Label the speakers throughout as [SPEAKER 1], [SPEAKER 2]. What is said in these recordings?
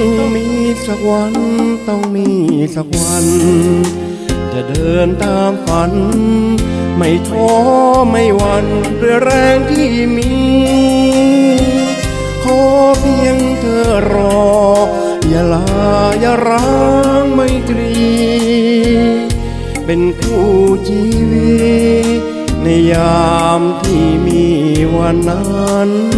[SPEAKER 1] ต้องมีสักวัน ต้องมีสักวัน จะเดินตามฝัน ไม่ท้อไม่หวันเรือแรงที่มี ขอเพียงเธอรอ อย่าลาอย่าร้างไม่ตรี เป็นคู่ชีวิตในยามที่มีวันนั้น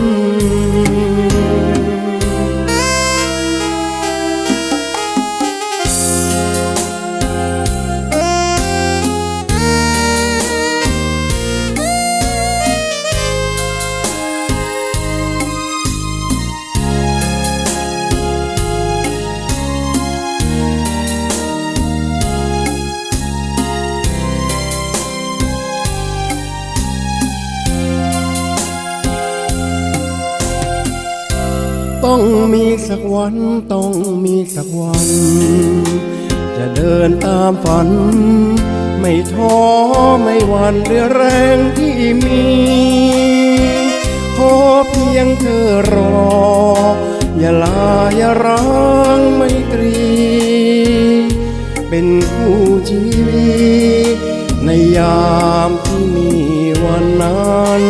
[SPEAKER 1] ต้องมีสักวันต้องมีสักวัน จะเดินตามฝัน ไม่ท้อไม่หวันเรือแรงที่มีขอเพียงเธอรอ อย่าลาอย่าร้างไม่ตรี เป็นคู่ชีวิตในยามที่มีวันนั้น